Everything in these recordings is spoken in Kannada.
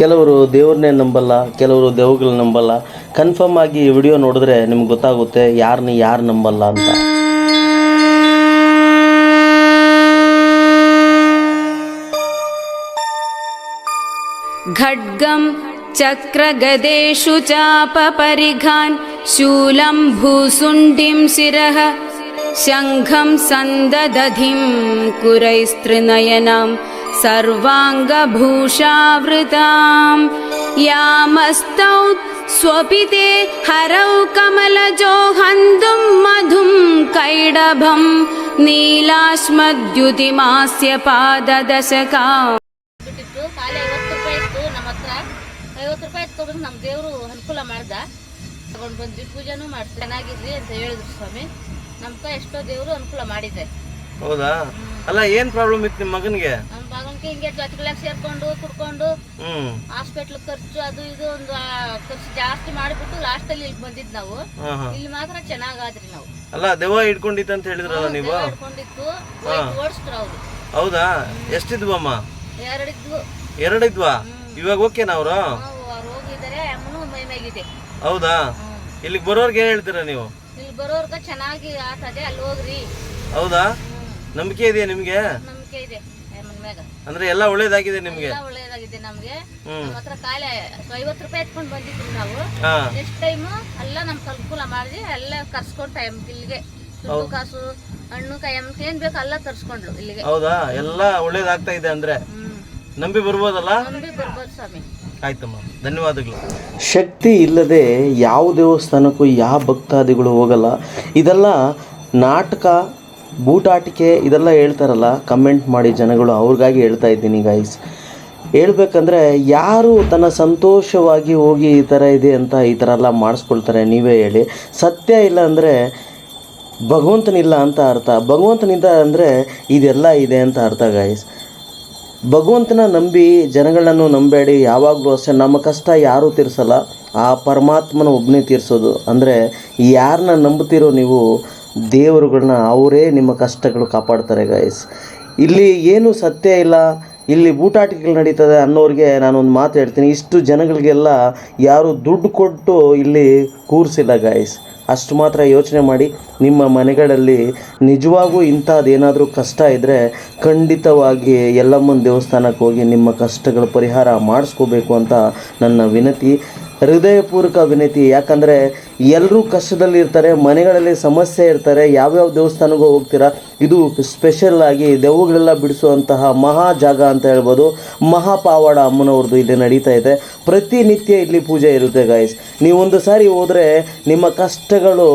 ಕೆಲವರು ದೇವ್ರನ್ನೇ ನಂಬಲ್ಲ ಕೆಲವರು ದೇವ್ಗಳನ್ನ ನಂಬಲ್ಲ ಕನ್ಫರ್ಮ್ ಆಗಿ ಈ ವಿಡಿಯೋ ನೋಡಿದ್ರೆ ನಿಮ್ಗೆ ಗೊತ್ತಾಗುತ್ತೆ ಯಾರನ್ನ ಯಾರು ನಂಬಲ್ಲ ಅಂತ खड्गं चक्रगदेषु चापपरिघान् शूलं भूसुण्डिं शिरः शङ्खं सन्ददधिं कुरैस्त्रिनयनां सर्वाङ्गभूषावृतां यामस्तौ स्वपिते हरौ कमलजो हन्तुं मधुं कैडभं नीलाश्मद्युतिमास्य पाददशकाम् ಬಿಟ್ಟಿತ್ತು ಖಾಲಿ ಐವತ್ತು ರೂಪಾಯಿ ಇತ್ತು ನಮ್ಮ ಹತ್ರ ಐವತ್ತು ರೂಪಾಯಿ ಎತ್ಕೊಬಂದು ನಮ್ಮ ದೇವರು ಅನುಕೂಲ ಮಾಡ್ದ ತಗೊಂಡು ಬಂದ್ವಿ ಪೂಜೆನೂ ಮಾಡ್ತೀವಿ ಚೆನ್ನಾಗಿದ್ರಿ ಅಂತ ಹೇಳಿದ್ರು ಸ್ವಾಮಿ ನಮ್ಕ ಎಷ್ಟೋ ದೇವರು ಅನುಕೂಲ ಮಾಡಿದೆ ಹೌದಾ? ಅಲ್ಲ ಏನ್ ಪ್ರಾಬ್ಲಮ್ ಇತ್ತು ನಿಮ್ಮ ಮಗನಿಗೆ? ನಮ್ಮ ಮಗನ್ಗೆ ಹಿಂಗೆ ಜೊತೆಗಳಾಗ ಸೇರ್ಕೊಂಡು ಕುಡ್ಕೊಂಡು ಹ್ಮ್. ಹಾಸ್ಪಿಟ್ಲ್ ಖರ್ಚು ಅದು ಇದು ಒಂದು ಆ, ಖರ್ಚು ಜಾಸ್ತಿ ಮಾಡಿಬಿಟ್ಟು ಲಾಸ್ಟಲ್ಲಿ ಇಲ್ಲಿ ಬಂದಿದ್ ನಾವು. ಹಾಂ ಹಾಂ. ಇಲ್ಲಿ ಮಾತ್ರ ಚೆನ್ನಾಗಾದ್ರಿ ನಾವು. ಅಲ್ಲ ದೆವ್ವ ಹಿಡ್ಕೊಂಡಿತ್ತು ಅಂತ ಹೇಳಿದ್ರಲ್ಲ ನೀವು? ಇಡ್ಕೊಂಡಿತ್ತು ಓಡಿಸ್ರು ಅವರು. ಹೌದಾ? ಎಷ್ಟಿದ್ವಮ್ಮ ಎರಡಿದ್ವು. ಎರಡಿದ್ವಾ? ಇವಾಗ ಓಕೆನಾ ಅವರು? ನಾವು ಅವ್ರು ಹೋಗಿದ್ದಾರೆ ಅಮ್ಮನೂ ಮೈ ಮೇಗಿದೆ ಹೌದಾ? ಹ್ಮ್. ಇಲ್ಲಿಗೆ ಬರೋರ್ಗೆ ಏನು ಹೇಳ್ತೀರಾ ನೀವು? ಇಲ್ಲಿ ಬರೋರ್ಗ ಚೆನ್ನಾಗಿ ಆತದೆ ಅಲ್ಲಿ ಹೋಗ್ರಿ. ಹೌದಾ. ನಂಬಿಕೆ ಇದೆಯಾ ನಿಮಗೆ? ನಂಬಿಕೆ ಇದೆ ಅಮ್ಮನ ಮ್ಯಾಗ. ಅಂದ್ರೆ ಎಲ್ಲ ಒಳ್ಳೇದಾಗಿದೆ ನಿಮ್ಗೆ? ಎಲ್ಲ ಒಳ್ಳೇದಾಗಿದೆ ನಮ್ಗೆ. ಹ್ಮ್. ನಮ್ಮ ಹತ್ರ ಕಾಯಿಲೆ ಐವತ್ತು ರೂಪಾಯಿ ಎತ್ಕೊಂಡು ಬಂದಿದ್ವಿ ನಾವು. ಹಾ. ನೆಕ್ಸ್ಟ್ ಟೈಮ್ ಎಲ್ಲ ನಮ್ಗೆ ಅನುಕೂಲ ಮಾಡಿ ಎಲ್ಲ ಕರ್ಸ್ಕೊಂಡು ಟೈಮ್ ಇಲ್ಲಿಗೆ. ದುಡ್ಡು ಕಾಸು ಹಣ್ಣು ಕಾಯಿ ಅಮ್ಕೆ ಏನ್ ಬೇಕು ಎಲ್ಲ ತರ್ಸ್ಕೊಂಡ್ಲು ಇಲ್ಲಿಗೆ. ಹೌದಾ? ಎಲ್ಲ ಒಳ್ಳೇದಾಗ್ತಾ ಇದೆ ಅಂದ್ರೆ? ಹ್ಮ್. ನಂಬಿ ಬರ್ಬೋದಲ್ಲ? ನಂಬಿ ಬರ್ಬೋದು ಸ್ವಾಮಿ. ಆಯ್ತಮ್ಮ ಧನ್ಯವಾದಗಳು. ಶಕ್ತಿ ಇಲ್ಲದೆ ಯಾವ ದೇವಸ್ಥಾನಕ್ಕೂ ಯಾವ ಭಕ್ತಾದಿಗಳು ಹೋಗಲ್ಲ. ಇದೆಲ್ಲ ನಾಟಕ ಬೂಟಾಟಿಕೆ ಇದೆಲ್ಲ ಹೇಳ್ತಾರಲ್ಲ ಕಮೆಂಟ್ ಮಾಡಿ ಜನಗಳು ಅವ್ರಿಗಾಗಿ ಹೇಳ್ತಾ ಇದ್ದೀನಿ ಗೈಸ್ ಹೇಳ್ಬೇಕಂದ್ರೆ ಯಾರು ತನ್ನ ಸಂತೋಷವಾಗಿ ಹೋಗಿ ಈ ಥರ ಇದೆ ಅಂತ ಈ ಥರ ಎಲ್ಲ ಮಾಡಿಸ್ಕೊಳ್ತಾರೆ ನೀವೇ ಹೇಳಿ. ಸತ್ಯ ಇಲ್ಲ ಅಂದರೆ ಭಗವಂತನಿಲ್ಲ ಅಂತ ಅರ್ಥ. ಭಗವಂತನಿಂದ ಅಂದರೆ ಇದೆಲ್ಲ ಇದೆ ಅಂತ ಅರ್ಥ ಗಾಯ್ಸ್ ಭಗವಂತನ ನಂಬಿ ಜನಗಳನ್ನು ನಂಬೇಡಿ, ಯಾವಾಗಲೂ ಅಷ್ಟೇ. ನಮ್ಮ ಕಷ್ಟ ಯಾರೂ ತೀರಿಸಲ್ಲ. ಆ ಪರಮಾತ್ಮನ ಒಬ್ಬನೇ ತೀರಿಸೋದು. ಅಂದರೆ ಯಾರನ್ನ ನಂಬುತ್ತೀರೋ ನೀವು ದೇವರುಗಳನ್ನ ಅವರೇ ನಿಮ್ಮ ಕಷ್ಟಗಳು ಕಾಪಾಡ್ತಾರೆ ಗಾಯಸ್ ಇಲ್ಲಿ ಏನು ಸತ್ಯ ಇಲ್ಲ, ಇಲ್ಲಿ ಬೂಟಾಟಿಕೆಗಳು ನಡೀತದೆ ಅನ್ನೋರಿಗೆ ನಾನೊಂದು ಮಾತು ಹೇಳ್ತೀನಿ. ಇಷ್ಟು ಜನಗಳಿಗೆಲ್ಲ ಯಾರು ದುಡ್ಡು ಕೊಟ್ಟು ಇಲ್ಲಿ ಕೂರಿಸಿಲ್ಲ ಗಾಯಸ್ ಅಷ್ಟು ಮಾತ್ರ ಯೋಚನೆ ಮಾಡಿ, ನಿಮ್ಮ ಮನೆಗಳಲ್ಲಿ ನಿಜವಾಗೂ ಇಂಥದ್ದೇನಾದರೂ ಕಷ್ಟ ಇದ್ದರೆ ಖಂಡಿತವಾಗಿ ಎಲ್ಲಮ್ಮನ ದೇವಸ್ಥಾನಕ್ಕೆ ಹೋಗಿ ನಿಮ್ಮ ಕಷ್ಟಗಳ ಪರಿಹಾರ ಮಾಡಿಸ್ಕೋಬೇಕು ಅಂತ ನನ್ನ ವಿನತಿ. ಹೃದಯಪೂರ್ವಕ ವಿನತಿ. ಯಾಕಂದರೆ ಎಲ್ಲರೂ ಕಷ್ಟದಲ್ಲಿ ಇರ್ತಾರೆ, ಮನೆಗಳಲ್ಲಿ ಸಮಸ್ಯೆ ಇರ್ತಾರೆ, ಯಾವ್ಯಾವ ದೇವಸ್ಥಾನಕ್ಕೂ ಹೋಗ್ತೀರಾ, ಇದು ಸ್ಪೆಷಲ್ ಆಗಿ ದೆವ್ವಗಳೆಲ್ಲ ಬಿಡಿಸುವಂತಹ ಮಹಾ ಜಾಗ ಅಂತ ಹೇಳ್ಬೋದು. ಮಹಾಪಾವಾಡ ಅಮ್ಮನವ್ರದ್ದು ಇಲ್ಲಿ ನಡೀತಾ ಇದೆ. ಪ್ರತಿನಿತ್ಯ ಇಲ್ಲಿ ಪೂಜೆ ಇರುತ್ತೆ ಗಾಯ್ಸ್ ನೀವೊಂದು ಸಾರಿ ಹೋದರೆ ನಿಮ್ಮ ಕಷ್ಟಗಳು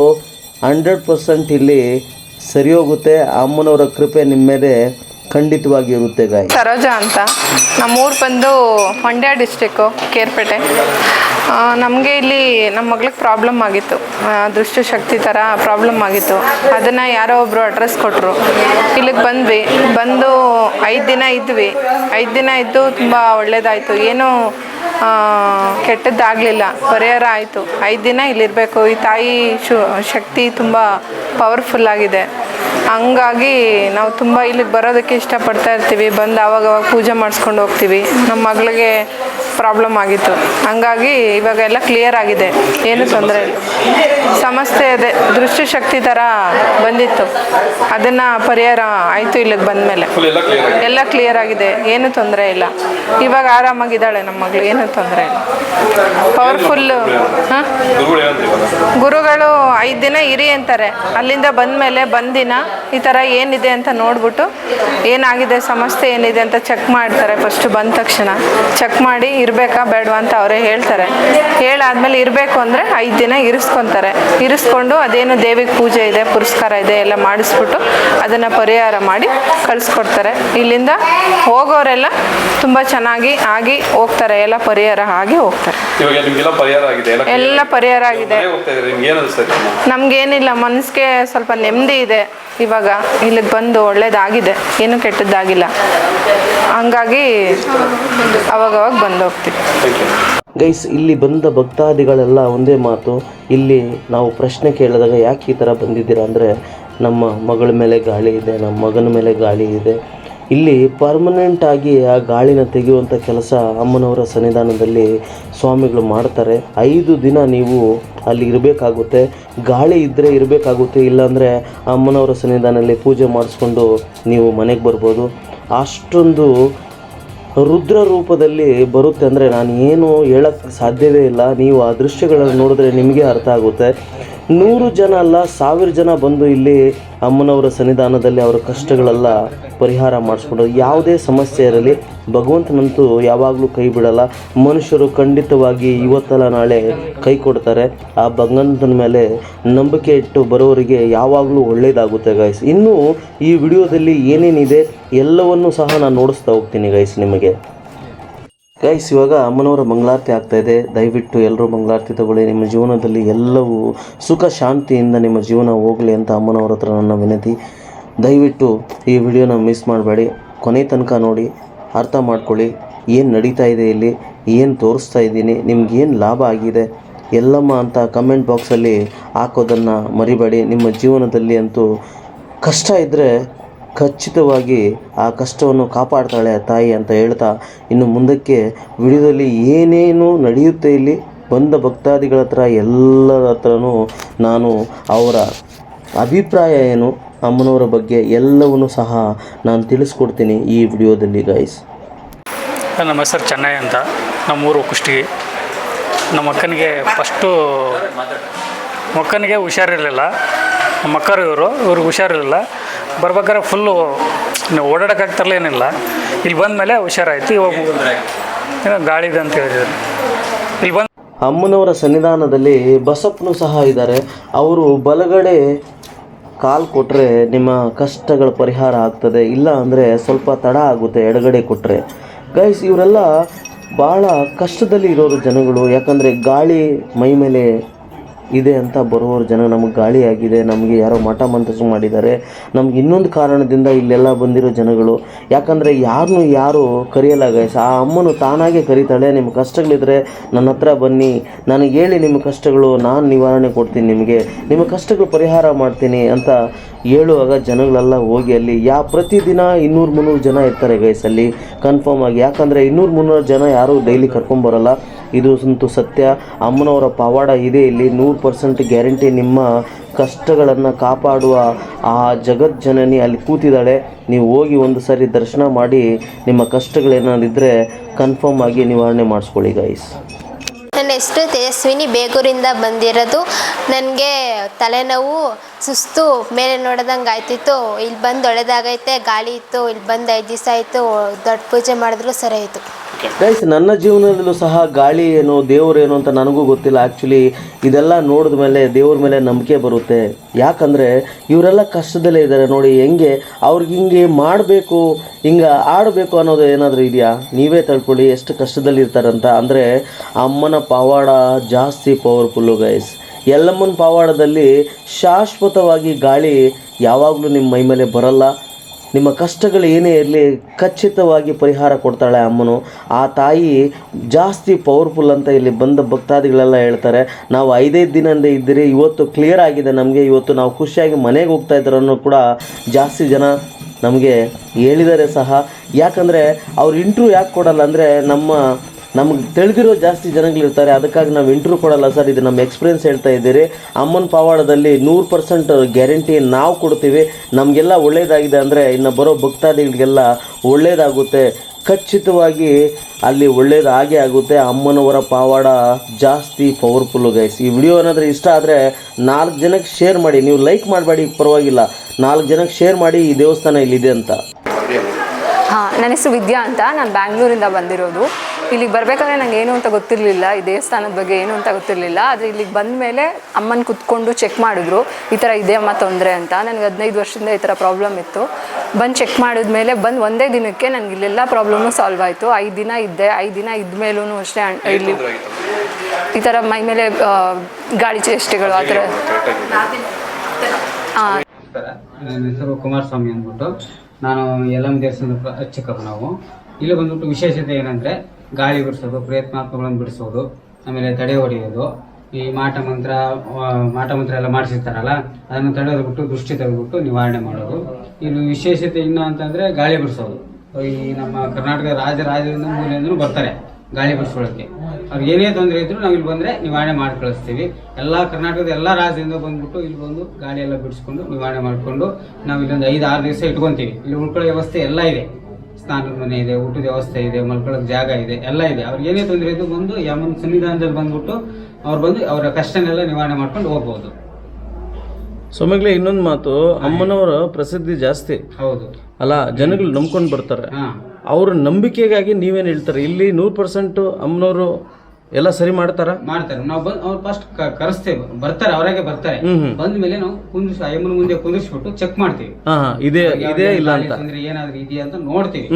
ಹಂಡ್ರೆಡ್ ಪರ್ಸೆಂಟ್ ಇಲ್ಲಿ ಸರಿ ಹೋಗುತ್ತೆ. ಅಮ್ಮನವರ ಕೃಪೆ ನಿಮ್ಮ ಮೇಲೆ ಖಂಡಿತವಾಗಿ ಇರುತ್ತೆ ಗಾಯ್ಸ್ ಸರೋಜಾ ಅಂತ. ನಮ್ಮೂರು ಬಂದು ಮಂಡ್ಯ ಡಿಸ್ಟಿಕ್ಕು ಕೇರ್ಪೇಟೆ. ನಮಗೆ ಇಲ್ಲಿ ನಮ್ಮ ಮಗ್ಳಿಗೆ ಪ್ರಾಬ್ಲಮ್ ಆಗಿತ್ತು. ದೃಷ್ಟಿಶಕ್ತಿ ಥರ ಪ್ರಾಬ್ಲಮ್ ಆಗಿತ್ತು. ಅದನ್ನು ಯಾರೋ ಒಬ್ಬರು ಅಡ್ರೆಸ್ ಕೊಟ್ಟರು ಇಲ್ಲಿಗೆ ಬಂದ್ವಿ. ಬಂದು ಐದು ದಿನ ಇದ್ವಿ. ಐದು ದಿನ ಇದ್ದು ತುಂಬ ಒಳ್ಳೇದಾಯಿತು. ಏನೂ ಕೆಟ್ಟದ್ದಾಗಲಿಲ್ಲ. ಪರಿಹಾರ ಆಯಿತು. ಐದು ದಿನ ಇಲ್ಲಿರಬೇಕು. ಈ ತಾಯಿ ಶು, ಶಕ್ತಿ ತುಂಬ ಪವರ್ಫುಲ್ ಆಗಿದೆ. ಹಂಗಾಗಿ ನಾವು ತುಂಬ ಇಲ್ಲಿಗೆ ಬರೋದಕ್ಕೆ ಇಷ್ಟಪಡ್ತಾ ಇರ್ತೀವಿ. ಬಂದು ಆವಾಗವಾಗ ಪೂಜೆ ಮಾಡಿಸ್ಕೊಂಡು ಹೋಗ್ತೀವಿ. ನಮ್ಮ ಮಗಳಿಗೆ ಪ್ರಾಬ್ಲಮ್ ಆಗಿತ್ತು. ಹಂಗಾಗಿ ಇವಾಗ ಎಲ್ಲ ಕ್ಲಿಯರ್ ಆಗಿದೆ. ಏನು ತೊಂದರೆ ಇಲ್ಲ. ಸಮಸ್ಯೆ ಇದೆ. ದೃಷ್ಟಿಶಕ್ತಿ ಥರ ಬಂದಿತ್ತು. ಅದನ್ನು ಪರಿಹಾರ ಆಯಿತು ಇಲ್ಲಿಗೆ ಬಂದಮೇಲೆ. ಎಲ್ಲ ಕ್ಲಿಯರ್ ಆಗಿದೆ. ಏನು ತೊಂದರೆ ಇಲ್ಲ. ಇವಾಗ ಆರಾಮಾಗಿದ್ದಾಳೆ ನಮ್ಮ ಮಗಳು. ಏನು ತೊಂದರೆ ಇಲ್ಲ. ಪವರ್ಫುಲ್ಲು ಹಾಂ? ಗುರುಗಳು ಐದು ದಿನ ಇರಿ ಅಂತಾರೆ. ಅಲ್ಲಿಂದ ಬಂದ ಮೇಲೆ ಬಂದಿನ ಈ ಥರ ಏನಿದೆ ಅಂತ ನೋಡ್ಬಿಟ್ಟು ಏನಾಗಿದೆ ಸಮಸ್ಯೆ ಏನಿದೆ ಅಂತ ಚೆಕ್ ಮಾಡ್ತಾರೆ ಫಸ್ಟು ಬಂದ ತಕ್ಷಣ. ಚೆಕ್ ಮಾಡಿ ಇರಬೇಕಾ ಬೇಡವಾ ಅಂತ ಅವರೇ ಹೇಳ್ತಾರೆ. ಹೇಳಾದ್ಮೇಲೆ ಇರಬೇಕು ಅಂದರೆ ಐದು ದಿನ ಇರಿಸ್ಕೊತಾರೆ. ಇರಿಸ್ಕೊಂಡು ಅದೇನು ದೇವಿಗೆ ಪೂಜೆ ಇದೆ ಪುರಸ್ಕಾರ ಇದೆ ಎಲ್ಲ ಮಾಡಿಸ್ಬಿಟ್ಟು ಅದನ್ನು ಪರಿಹಾರ ಮಾಡಿ ಕಳಿಸ್ಕೊಡ್ತಾರೆ. ಇಲ್ಲಿಂದ ಹೋಗೋರೆಲ್ಲ ತುಂಬ ಚೆನ್ನಾಗಿ ಆಗಿ ಹೋಗ್ತಾರೆ ಎಲ್ಲ ಪರಿಹಾರ ಆಗಿ ಹೋಗ್ತಾರೆ. ಎಲ್ಲ ಪರಿಹಾರ ಆಗಿದೆ. ನಮಗೇನಿಲ್ಲ ಮನಸ್ಸಿಗೆ ಸ್ವಲ್ಪ ನೆಮ್ಮದಿ ಇದೆ. ಇವಾಗ ಇಲ್ಲಿಗೆ ಬಂದು ಒಳ್ಳೇದಾಗಿದೆ ಏನು ಕೆಟ್ಟದ್ದಾಗಿಲ್ಲ. ಹಂಗಾಗಿ ಅವಾಗವಾಗ ಬಂದು ಹೋಗ್ತೀವಿ ಥ್ಯಾಂಕ್ ಯು ಗೈಸ್ ಇಲ್ಲಿ ಬಂದ ಭಕ್ತಾದಿಗಳೆಲ್ಲ ಒಂದೇ ಮಾತು. ಇಲ್ಲಿ ನಾವು ಪ್ರಶ್ನೆ ಕೇಳಿದಾಗ ಯಾಕೆ ಈ ಥರ ಬಂದಿದ್ದೀರಾ ಅಂದರೆ ನಮ್ಮ ಮಗಳ ಮೇಲೆ ಗಾಳಿ ಇದೆ ನಮ್ಮ ಮಗನ ಮೇಲೆ ಗಾಳಿ ಇದೆ. ಇಲ್ಲಿ ಪರ್ಮನೆಂಟ್ ಆಗಿ ಆ ಗಾಳಿನ ತೆಗೆಯುವಂಥ ಕೆಲಸ ಅಮ್ಮನವರ ಸನ್ನಿಧಾನದಲ್ಲಿ ಸ್ವಾಮಿಗಳು ಮಾಡ್ತಾರೆ. ಐದು ದಿನ ನೀವು ಅಲ್ಲಿ ಇರಬೇಕಾಗುತ್ತೆ. ಗಾಳಿ ಇದ್ದರೆ ಇರಬೇಕಾಗುತ್ತೆ ಇಲ್ಲಾಂದರೆ ಅಮ್ಮನವರ ಸನ್ನಿಧಾನದಲ್ಲಿ ಪೂಜೆ ಮಾಡಿಸ್ಕೊಂಡು ನೀವು ಮನೆಗೆ ಬರ್ಬೋದು. ಅಷ್ಟೊಂದು ರುದ್ರ ರೂಪದಲ್ಲಿ ಬರುತ್ತೆ ಅಂದರೆ ನಾನು ಏನು ಹೇಳಕ್ಕೆ ಸಾಧ್ಯವೇ ಇಲ್ಲ. ನೀವು ಆ ದೃಶ್ಯಗಳನ್ನು ನೋಡಿದ್ರೆ ನಿಮಗೆ ಅರ್ಥ ಆಗುತ್ತೆ. ನೂರು ಜನ ಅಲ್ಲ, ಸಾವಿರ ಜನ ಬಂದು ಇಲ್ಲಿ ಅಮ್ಮನವರ ಸನ್ನಿಧಾನದಲ್ಲಿ ಅವರ ಕಷ್ಟಗಳೆಲ್ಲ ಪರಿಹಾರ ಮಾಡಿಸ್ಕೊಂಡು ಯಾವುದೇ ಸಮಸ್ಯೆ ಇರಲಿ, ಭಗವಂತನಂತೂ ಯಾವಾಗಲೂ ಕೈ ಬಿಡಲ್ಲ. ಮನುಷ್ಯರು ಖಂಡಿತವಾಗಿ ಇವತ್ತಲ್ಲ, ನಾಳೆ ಕೈ ಕೊಡ್ತಾರೆ. ಆ ಭಗವಂತನ ಮೇಲೆ ನಂಬಿಕೆ ಇಟ್ಟು ಬರೋರಿಗೆ ಯಾವಾಗಲೂ ಒಳ್ಳೆಯದಾಗುತ್ತೆ ಗೈಸ್ ಇನ್ನು ಈ ವಿಡಿಯೋದಲ್ಲಿ ಏನೇನಿದೆ, ಎಲ್ಲವನ್ನೂ ಸಹ ನಾನು ನೋಡಿಸ್ತಾ ಹೋಗ್ತೀನಿ ಗೈಸ್ ನಿಮಗೆ. ಗೈಸ್ ಇವಾಗ ಅಮ್ಮನವರ ಮಂಗಳಾರತಿ ಆಗ್ತಾ ಇದೆ. ದಯವಿಟ್ಟು ಎಲ್ಲರೂ ಮಂಗಳಾರತಿ ತಗೊಳ್ಳಿ. ನಿಮ್ಮ ಜೀವನದಲ್ಲಿ ಎಲ್ಲವೂ ಸುಖ ಶಾಂತಿಯಿಂದ ನಿಮ್ಮ ಜೀವನ ಹೋಗಲಿ ಅಂತ ಅಮ್ಮನವರ ಹತ್ರ ನನ್ನ ವಿನಂತಿ. ದಯವಿಟ್ಟು ಈ ವಿಡಿಯೋನ ಮಿಸ್ ಮಾಡಬೇಡಿ. ಕೊನೆ ತನಕ ನೋಡಿ, ಅರ್ಥ ಮಾಡ್ಕೊಳ್ಳಿ. ಏನು ನಡೀತಾ ಇದೆ ಇಲ್ಲಿ? ಏನು ತೋರಿಸ್ತಾ ಇದ್ದೀನಿ? ನಿಮ್ಗೇನು ಲಾಭ ಆಗಿದೆ? ಎಲ್ಲಮ್ಮ ಅಂತ ಕಮೆಂಟ್ ಬಾಕ್ಸಲ್ಲಿ ಹಾಕೋದನ್ನು ಮರಿಬೇಡಿ. ನಿಮ್ಮ ಜೀವನದಲ್ಲಿ ಅಂತೂ ಕಷ್ಟ ಇದ್ದರೆ ಖಚಿತವಾಗಿ ಆ ಕಷ್ಟವನ್ನು ಕಾಪಾಡ್ತಾಳೆ ತಾಯಿ ಅಂತ ಹೇಳ್ತಾ ಇನ್ನು ಮುಂದಕ್ಕೆ ವಿಡಿಯೋದಲ್ಲಿ ಏನೇನು ನಡೆಯುತ್ತೆ ಇಲ್ಲಿ ಬಂದ ಭಕ್ತಾದಿಗಳ ಹತ್ರ, ಎಲ್ಲರ ಹತ್ರನೂ ನಾನು ಅವರ ಅಭಿಪ್ರಾಯ ಏನು, ಅಮ್ಮನವರ ಬಗ್ಗೆ ಎಲ್ಲವನ್ನೂ ಸಹ ನಾನು ತಿಳಿಸ್ಕೊಡ್ತೀನಿ ಈ ವಿಡಿಯೋದಲ್ಲಿ ಗೈಸ್ ನಮ್ಮ ಹೆಸರು ಚೆನ್ನೈ ಅಂತ. ನಮ್ಮೂರು ಕುಷ್ಟಿಗೆ. ನಮ್ಮ ಅಕ್ಕನಿಗೆ ಫಸ್ಟು ಮಕ್ಕನಿಗೆ ಹುಷಾರಿರಲಿಲ್ಲ. ನಮ್ಮ ಅಕ್ಕರು ಇವರು, ಇವ್ರಿಗೆ ಹುಷಾರಿರಲಿಲ್ಲ. ಬರ್ಬೇಕಾದ್ರೆ ಫುಲ್ಲು ಓಡಾಡೋಕ್ಕಾಗ್ತಾರಲ್ಲ ಏನಿಲ್ಲ. ಇಲ್ಲಿ ಬಂದ ಮೇಲೆ ಹುಷಾರಾಯಿತು. ಇವಾಗ ಏನೋ ಗಾಳಿದೆ ಅಂತ ಹೇಳಿದ್ರು. ಇಲ್ಲಿ ಬಂದು ಅಮ್ಮನವರ ಸನ್ನಿಧಾನದಲ್ಲಿ ಬಸಪ್ಪನು ಸಹ ಇದ್ದಾರೆ. ಅವರು ಬಲಗಡೆ ಕಾಲು ಕೊಟ್ಟರೆ ನಿಮ್ಮ ಕಷ್ಟಗಳ ಪರಿಹಾರ ಆಗ್ತದೆ. ಇಲ್ಲ ಅಂದರೆ ಸ್ವಲ್ಪ ತಡ ಆಗುತ್ತೆ ಎಡಗಡೆ ಕೊಟ್ಟರೆ ಗೈಸ್ ಇವರೆಲ್ಲ ಭಾಳ ಕಷ್ಟದಲ್ಲಿ ಇರೋರು ಜನಗಳು. ಯಾಕಂದರೆ ಗಾಳಿ ಮೈ ಮೇಲೆ ಇದೆ ಅಂತ ಬರುವವರು ಜನ ನಮಗೆ ಗಾಳಿ ಆಗಿದೆ, ನಮಗೆ ಯಾರೋ ಮಠ ಮಂತ್ರಸು ಮಾಡಿದ್ದಾರೆ. ನಮ್ಗೆ ಇನ್ನೊಂದು ಕಾರಣದಿಂದ ಇಲ್ಲೆಲ್ಲ ಬಂದಿರೋ ಜನಗಳು. ಯಾಕಂದರೆ ಯಾರನ್ನು ಯಾರು ಕರೆಯಲ್ಲ ಗೈಸ್ ಆ ಅಮ್ಮನು ತಾನಾಗೆ ಕರೀತಾಳೆ. ನಿಮ್ಮ ಕಷ್ಟಗಳಿದ್ರೆ ನನ್ನ ಹತ್ರ ಬನ್ನಿ. ನನಗೆ ಹೇಳಿ ನಿಮ್ಮ ಕಷ್ಟಗಳು, ನಾನು ನಿವಾರಣೆ ಕೊಡ್ತೀನಿ ನಿಮಗೆ. ನಿಮ್ಮ ಕಷ್ಟಗಳು ಪರಿಹಾರ ಮಾಡ್ತೀನಿ ಅಂತ ಹೇಳುವಾಗ ಜನಗಳೆಲ್ಲ ಹೋಗಿ ಅಲ್ಲಿ, ಯಾ ಪ್ರತಿದಿನ ಇನ್ನೂರು ಮುನ್ನೂರು ಜನ ಇರ್ತಾರೆ ಗೈಸಲ್ಲಿ ಕನ್ಫರ್ಮ್ ಆಗಿ. ಯಾಕಂದರೆ ಇನ್ನೂರು ಮುನ್ನೂರು ಜನ ಯಾರೂ ಡೈಲಿ ಕರ್ಕೊಂಬರಲ್ಲ ಇದು ಸಂತು ಸತ್ಯ. ಅಮ್ಮನವರ ಪವಾಡ ಇದೆ ಇಲ್ಲಿ. ನೂರು ಪರ್ಸೆಂಟ್ ಗ್ಯಾರಂಟಿ ನಿಮ್ಮ ಕಷ್ಟಗಳನ್ನು ಕಾಪಾಡುವ ಆ ಜಗಜ್ಜನನಿ ಅಲ್ಲಿ ಕೂತಿದ್ದಾಳೆ. ನೀವು ಹೋಗಿ ಒಂದು ಸಾರಿ ದರ್ಶನ ಮಾಡಿ ನಿಮ್ಮ ಕಷ್ಟಗಳೇನಾದಿದ್ದರೆ ಕನ್ಫರ್ಮ್ ಆಗಿ ನಿವಾರಣೆ ಮಾಡಿಸ್ಕೊಳ್ಳಿ ಗೈಸ್ ಹೆಸರು ತೇಜಸ್ವಿನಿ ಬೇಗೂರಿಂದ ಬಂದಿರೋದು. ನನಗೆ ತಲೆನೋವು ಸುಸ್ತು ಮೇಲೆ ನೋಡ್ದಂಗೆ ಆಯ್ತಿತ್ತು. ಇಲ್ಲಿ ಬಂದು ಒಳ್ಳೆದಾಗೈತೆ ಗಾಳಿ ಇತ್ತು, ಇಲ್ಲಿ ಬಂದು ಐದು ದಿವಸ ಆಯಿತು, ದೊಡ್ಡ ಪೂಜೆ ಮಾಡಿದ್ರು ಸರಿ ಆಯಿತು. ಗೈಸ್ ನನ್ನ ಜೀವನದಲ್ಲೂ ಸಹ ಗಾಳಿ ಏನು ದೇವರೇನು ಅಂತ ನನಗೂ ಗೊತ್ತಿಲ್ಲ. ಆ್ಯಕ್ಚುಲಿ ಇದೆಲ್ಲ ನೋಡಿದ ಮೇಲೆ, ದೇವ್ರ ಮೇಲೆ ನಂಬಿಕೆ ಬರುತ್ತೆ. ಯಾಕಂದರೆ ಇವರೆಲ್ಲ ಕಷ್ಟದಲ್ಲೇ ಇದ್ದಾರೆ ನೋಡಿ, ಹೆಂಗೆ ಅವ್ರಿಗೆ ಹಿಂಗೆ ಮಾಡಬೇಕು, ಹಿಂಗೆ ಆಡಬೇಕು ಅನ್ನೋದು ಏನಾದರೂ ಇದೆಯಾ? ನೀವೇ ತಳ್ಕೊಳ್ಳಿ, ಎಷ್ಟು ಕಷ್ಟದಲ್ಲಿ ಇರ್ತಾರಂತ ಅಂದರೆ ಅಮ್ಮನ ಪವಾಡ ಜಾಸ್ತಿ ಪವರ್ಫುಲ್ಲು ಗೈಸ್ ಎಲ್ಲಮ್ಮನ ಪವಾಡದಲ್ಲಿ ಶಾಶ್ವತವಾಗಿ ಗಾಳಿ ಯಾವಾಗಲೂ ನಿಮ್ಮ ಮೈ ಮೇಲೆ ಬರಲ್ಲ. ನಿಮ್ಮ ಕಷ್ಟಗಳು ಏನೇ ಇರಲಿ ಖಚಿತವಾಗಿ ಪರಿಹಾರ ಕೊಡ್ತಾಳೆ ಅಮ್ಮನು. ಆ ತಾಯಿ ಜಾಸ್ತಿ ಪವರ್ಫುಲ್ ಅಂತ ಇಲ್ಲಿ ಬಂದ ಭಕ್ತಾದಿಗಳೆಲ್ಲ ಹೇಳ್ತಾರೆ. ನಾವು ಐದೈದು ದಿನದಿಂದ ಇದ್ದೀರಿ, ಇವತ್ತು ಕ್ಲಿಯರ್ ಆಗಿದೆ ನಮಗೆ. ಇವತ್ತು ನಾವು ಖುಷಿಯಾಗಿ ಮನೆಗೆ ಹೋಗ್ತಾ ಇದ್ದಾರೆ ಕೂಡ ಜಾಸ್ತಿ ಜನ ನಮಗೆ ಹೇಳಿದ್ದಾರೆ ಸಹ. ಯಾಕಂದರೆ ಅವ್ರು ಇಂಟ್ರೂ ಯಾಕೆ ಕೊಡಲ್ಲ ಅಂದರೆ ನಮ್ಮ ನಮ್ಗೆ ತಿಳಿದಿರೋ ಜಾಸ್ತಿ ಜನಗಳಿರ್ತಾರೆ. ಅದಕ್ಕಾಗಿ ನಾವು ಇಂಟ್ರ್ಯೂ ಕೊಡಲ್ಲ ಸರ್. ಇದು ನಮ್ಮ ಎಕ್ಸ್ಪೀರಿಯನ್ಸ್ ಹೇಳ್ತಾ ಇದ್ದೀರಿ. ಅಮ್ಮನ ಪವಾಡದಲ್ಲಿ ನೂರು ಪರ್ಸೆಂಟ್ ಗ್ಯಾರಂಟಿ ನಾವು ಕೊಡ್ತೀವಿ. ನಮಗೆಲ್ಲ ಒಳ್ಳೆಯದಾಗಿದೆ ಅಂದರೆ ಇನ್ನು ಬರೋ ಭಕ್ತಾದಿಗಳಿಗೆಲ್ಲ ಒಳ್ಳೆಯದಾಗುತ್ತೆ ಖಚಿತವಾಗಿ ಅಲ್ಲಿ ಒಳ್ಳೇದು ಆಗೇ ಆಗುತ್ತೆ. ಅಮ್ಮನವರ ಪಾವಾಡ ಜಾಸ್ತಿ ಪವರ್ಫುಲ್ಲು ಗೈಸ್ ಈ ವಿಡಿಯೋ ಏನಾದರೂ ಇಷ್ಟ ಆದರೆ ನಾಲ್ಕು ಜನಕ್ಕೆ ಶೇರ್ ಮಾಡಿ. ನೀವು ಲೈಕ್ ಮಾಡಬೇಡಿ, ಪರವಾಗಿಲ್ಲ. ನಾಲ್ಕು ಜನಕ್ಕೆ ಶೇರ್ ಮಾಡಿ ಈ ದೇವಸ್ಥಾನ ಇಲ್ಲಿದೆ ಅಂತ. ಹಾಂ, ನನ್ನ ಹೆಸರು ವಿದ್ಯಾ ಅಂತ. ನಾನು ಬ್ಯಾಂಗ್ಳೂರಿಂದ ಬಂದಿರೋದು. ಇಲ್ಲಿಗೆ ಬರಬೇಕಾದ್ರೆ ನಂಗೆ ಏನು ಅಂತ ಗೊತ್ತಿರಲಿಲ್ಲ. ಈ ದೇವಸ್ಥಾನದ ಬಗ್ಗೆ ಏನು ಅಂತ ಗೊತ್ತಿರಲಿಲ್ಲ. ಆದರೆ ಇಲ್ಲಿಗೆ ಬಂದ ಮೇಲೆ ಅಮ್ಮನ ಕುತ್ಕೊಂಡು ಚೆಕ್ ಮಾಡಿದ್ರು. ಈ ಥರ ಇದೆ ಅಮ್ಮ ತೊಂದರೆ ಅಂತ. ನನಗೆ ಹದಿನೈದು ವರ್ಷದಿಂದ ಈ ಥರ ಪ್ರಾಬ್ಲಮ್ ಇತ್ತು. ಬಂದು ಚೆಕ್ ಮಾಡಿದ್ಮೇಲೆ ಬಂದು ಒಂದೇ ದಿನಕ್ಕೆ ನನಗೆ ಇಲ್ಲೆಲ್ಲ ಪ್ರಾಬ್ಲಮ್ಮು ಸಾಲ್ವ್ ಆಯಿತು. ಐದು ದಿನ ಇದ್ದೆ. ಐದು ದಿನ ಇದ್ದ ಮೇಲೂ ಅಷ್ಟೇ ಇಲ್ಲಿ ಈ ಥರ ಮೈ ಮೇಲೆ ಗಾಳಿ ಚೇಷ್ಟೆಗಳು ಆ ಥರ ಹಾಂ ನನ್ನ ಹೆಸರು ಕುಮಾರಸ್ವಾಮಿ ಅಂದ್ಬಿಟ್ಟು. ನಾನು ಎಲ್ಲಮ್ಮ ದೇವಸ್ಥಾನದ ಚಿಕ್ಕಪ್ಪ ನಾವು. ಇಲ್ಲಿ ಬಂದ್ಬಿಟ್ಟು ವಿಶೇಷತೆ ಏನಂದರೆ ಗಾಳಿ ಬಿಡಿಸೋದು ಪ್ರಯತ್ನಾತ್ಮಗಳನ್ನು ಬಿಡಿಸೋದು, ಆಮೇಲೆ ತಡೆ ಹೊಡೆಯೋದು, ಈ ಮಾಟ ಮಂತ್ರ ಮಾಟ ಮಂತ್ರ ಎಲ್ಲ ಮಾಡಿಸಿರ್ತಾರಲ್ಲ, ಅದನ್ನು ತಡೆದ್ಬಿಟ್ಟು ದೃಷ್ಟಿ ತೆಗೆದುಬಿಟ್ಟು ನಿವಾರಣೆ ಮಾಡೋದು. ಇದು ವಿಶೇಷತೆ ಇನ್ನು ಅಂತಂದರೆ ಗಾಳಿ ಬಿಡಿಸೋದು. ಈ ನಮ್ಮ ಕರ್ನಾಟಕ ರಾಜ್ಯ ರಾಜ್ಯದಿಂದ ಮೂಲೆಯಿಂದಲೂ ಬರ್ತಾರೆ ಗಾಳಿ ಬಿಡಿಸ್ಕೊಳ್ಳೋಕ್ಕೆ ಅವ್ರಿಗೆ ಏನೇ ತೊಂದರೆ ಇದ್ದರೂ ನಾವು ಇಲ್ಲಿ ಬಂದರೆ ನಿವಾರಣೆ ಮಾಡಿ ಕಳಿಸ್ತೀವಿ ಎಲ್ಲ ಕರ್ನಾಟಕದ ಎಲ್ಲ ರಾಜ್ಯದಿಂದ ಬಂದ್ಬಿಟ್ಟು ಇಲ್ಲಿ ಬಂದು ಗಾಳಿ ಎಲ್ಲ ಬಿಡಿಸ್ಕೊಂಡು ನಿವಾರಣೆ ಮಾಡಿಕೊಂಡು ನಾವು ಇಲ್ಲೊಂದು ಐದು ಆರು ದಿವಸ ಇಟ್ಕೊತೀವಿ. ಇಲ್ಲಿ ಉಳ್ಕೊಳ್ಳೋ ವ್ಯವಸ್ಥೆ ಎಲ್ಲ ಇದೆ. ಸ್ನಾನದ ಮನೆ ಇದೆ ಊಟದ ವ್ಯವಸ್ಥೆ ಇದೆ ಮಲ್ಕೊಳ್ಳೋಕೆ ಜಾಗ ಇದೆ ಎಲ್ಲ ಇದೆ. ಅವ್ರಿಗೆ ಏನೇ ತೊಂದರೆ ಇದ್ದು ಬಂದು ಯಮನ್ ಸನ್ನಿಧಾನದಲ್ಲಿ ಬಂದ್ಬಿಟ್ಟು ಅವ್ರು ಬಂದು ಅವರ ಕಷ್ಟನೆಲ್ಲ ನಿವಾರಣೆ ಮಾಡ್ಕೊಂಡು ಹೋಗ್ಬೋದು. ಸ್ವಾಮಿಗಳೇ ಇನ್ನೊಂದು ಮಾತು ಅಮ್ಮನವರ ಪ್ರಸಿದ್ಧಿ ಜಾಸ್ತಿ. ಹೌದು. ಅಲ್ಲ ಜನಗಳು ನಂಬ್ಕೊಂಡು ಬರ್ತಾರೆ. ಅವ್ರ ನಂಬಿಕೆಗಾಗಿ ನೀವೇನು ಹೇಳ್ತಾರೆ? ಇಲ್ಲಿ ನೂರು ಪರ್ಸೆಂಟ್ ಅಮ್ಮನವರು ಎಲ್ಲ ಸರಿ ಮಾಡ್ತಾರ? ಮಾಡ್ತಾರೆ. ನಾವು ಬಂದ್ ಅವ್ರು ಫಸ್ಟ್ ಕರೆಸ್ತೇವೆ. ಬರ್ತಾರೆ ಅವರಾಗೆ ಬರ್ತಾರೆ. ಬಂದ ಮೇಲೆ ನಾವು ಕುಂದಿಸ್ ಅಯ್ಯಮ್ಮನ ಮುಂದೆ ಕುಂದಿಸ್ಬಿಟ್ಟು ಚೆಕ್ ಮಾಡ್ತೀವಿ. ಹಾ ಇದೆ ಇಲ್ಲ ಅಂತ. ಅಂದ್ರೆ ಏನಾದ್ರು ಇದೆಯಾ ಅಂತ ನೋಡ್ತೀವಿ.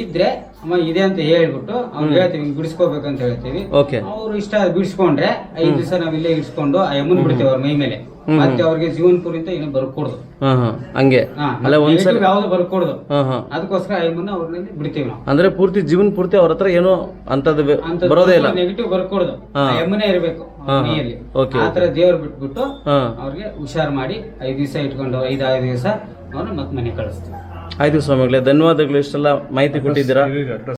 ಇದ್ರೆ ಅಮ್ಮ ಇದೆ ಅಂತ ಹೇಳ್ಬಿಟ್ಟು ಅವ್ರು ಹೇಳ್ತೀವಿ ಬಿಡಿಸ್ಕೋಬೇಕಂತ ಹೇಳ್ತೀವಿ. ಓಕೆ. ಅವ್ರು ಇಷ್ಟ ಬಿಡಿಸ್ಕೊಂಡ್ರೆ ಐದು ದಿವಸ ನಾವ್ ಇಲ್ಲೇ ಇಡ್ಸ್ಕೊಂಡು ಅಯ್ಯಮ್ಮನ ಬಿಡ್ತೇವೆ ಅವ್ರ ಮೈ ಮೇಲೆ. ಮತ್ತೆ ಅವ್ರಿಗೆ ಜೀವನ ಕುರಿತ ಏನು ಬರ್ಕೊಡ್ದು ಹಾ ಹಾ ಹಂಗೆ. ಅಲ್ಲ ಒಂದ್ಸರಿ ಯಾವ್ದು ಬರ್ಕೊಡ್ದು ಹಾ ಹಾ. ಅದಕ್ಕೋಸ್ಕರ ಅವ್ರಲ್ಲಿ ಬಿಡ್ತೀವಿ ನಾವು. ಅಂದ್ರೆ ಪೂರ್ತಿ ಜೀವನ ಪೂರ್ತಿ ಅವ್ರ ಹತ್ರ ಏನೋ ಅಂತದ್ದು ಬರೋದೇ ಇಲ್ಲ. ನೆಗೆಟಿವ್ ಬರ್ಕೊಡ್ದು ಎಮ್ಮನೇ ಇರ್ಬೇಕು Okay, ಆತರ ದೇವ್ರು ಬಿಟ್ಬಿಟ್ಟು ಹಾ. ಅವ್ರಿಗೆ ಹುಷಾರ್ ಮಾಡಿ ಐದು ದಿವಸ ಇಟ್ಕೊಂಡು ಐದು ಐದು ದಿವಸ ಅವ್ರನ್ನ ಮತ್ ಮನೆ ಕಳಿಸ್ತೀವಿ. ಆಯ್ತು ಸ್ವಾಮಿಗಳೇ ಧನ್ಯವಾದಗಳು ಇಷ್ಟೆಲ್ಲ ಮಾಹಿತಿ ಕೊಟ್ಟಿದ್ದೀರಾ?